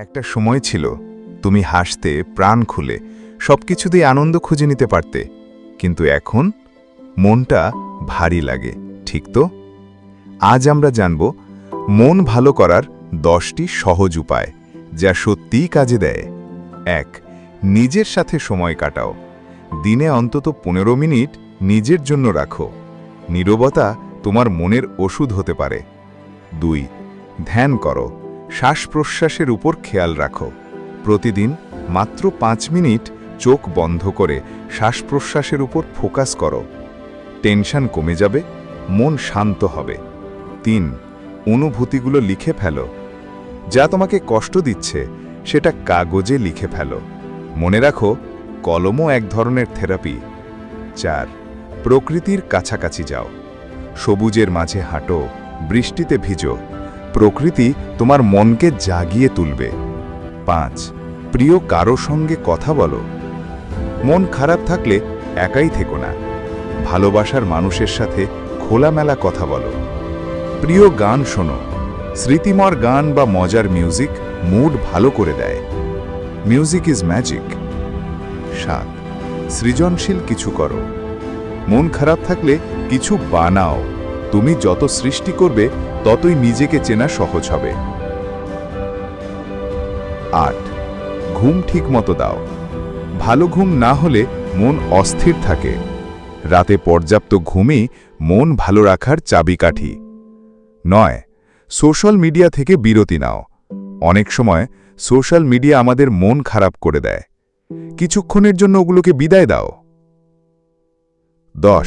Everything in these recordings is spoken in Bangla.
একটা সময় ছিল, তুমি হাসতে, প্রাণ খুলে সব সবকিছুতেই আনন্দ খুঁজে নিতে পারতে, কিন্তু এখন মনটা ভারী লাগে, ঠিক তো? আজ আমরা জানব, মন ভালো করার দশটি সহজ উপায়, যা সত্যিই কাজে দেয়। এক, নিজের সাথে সময় কাটাও। দিনে অন্তত পনেরো মিনিট নিজের জন্য রাখো। নীরবতা তোমার মনের ওষুধ হতে পারে। দুই, ধ্যান করো। শ্বাস প্রশ্বাসের উপর খেয়াল রাখো। প্রতিদিন মাত্র পাঁচ মিনিট চোখ বন্ধ করে শ্বাস প্রশ্বাসের উপর ফোকাস করো। টেনশন কমে যাবে, মন শান্ত হবে। তিন, অনুভূতিগুলো লিখে ফেলো। যা তোমাকে কষ্ট দিচ্ছে, সেটা কাগজে লিখে ফেলো। মনে রাখো, কলমও এক ধরনের থেরাপি। চার, প্রকৃতির কাছাকাছি যাও। সবুজের মাঝে হাঁটো, বৃষ্টিতে ভিজো। প্রকৃতি তোমার মনকে জাগিয়ে তুলবে। পাঁচ, প্রিয় কারও সঙ্গে কথা বলো। মন খারাপ থাকলে একাই থেকো না। ভালোবাসার মানুষের সাথে খোলামেলা কথা বলো। প্রিয় গান শোনো। স্মৃতিমর গান বা মজার মিউজিক মুড ভালো করে দেয়। Music is magic. সাত, সৃজনশীল কিছু করো। মন খারাপ থাকলে কিছু বানাও। তুমি যত সৃষ্টি করবে, ততই নিজেকে চেনা সহজ হবে। আট, ঘুম ঠিক মতো দাও। ভালো ঘুম না হলে মন অস্থির থাকে। রাতে পর্যাপ্ত ঘুমই মন ভালো রাখার চাবিকাঠি। নয়, সোশ্যাল মিডিয়া থেকে বিরতি নাও। অনেক সময় সোশ্যাল মিডিয়া আমাদের মন খারাপ করে দেয়। কিছুক্ষণের জন্য ওগুলোকে বিদায় দাও। দশ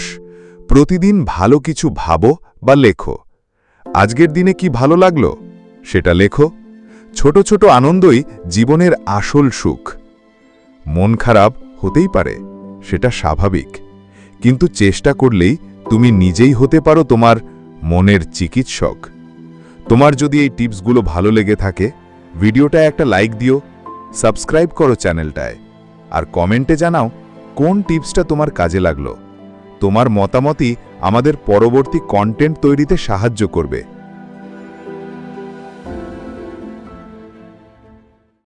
প্রতিদিন ভালো কিছু ভাবো বা লেখো। আজকের দিনে কি ভালো লাগল? সেটা লেখো। ছোট ছোট আনন্দই জীবনের আসল সুখ। মন খারাপ হতেই পারে, সেটা স্বাভাবিক। কিন্তু চেষ্টা করলেই তুমি নিজেই হতে পারো তোমার মনের চিকিৎসক। তোমার যদি এই টিপসগুলো ভালো লেগে থাকে ভিডিওটা একটা লাইক দিও, সাবস্ক্রাইব করো চ্যানেলটায়। আর কমেন্টে জানাও কোন টিপসটা তোমার কাজে লাগল। তোমার মতামতই আমাদের পরবর্তী কন্টেন্ট তৈরিতে সাহায্য করবে।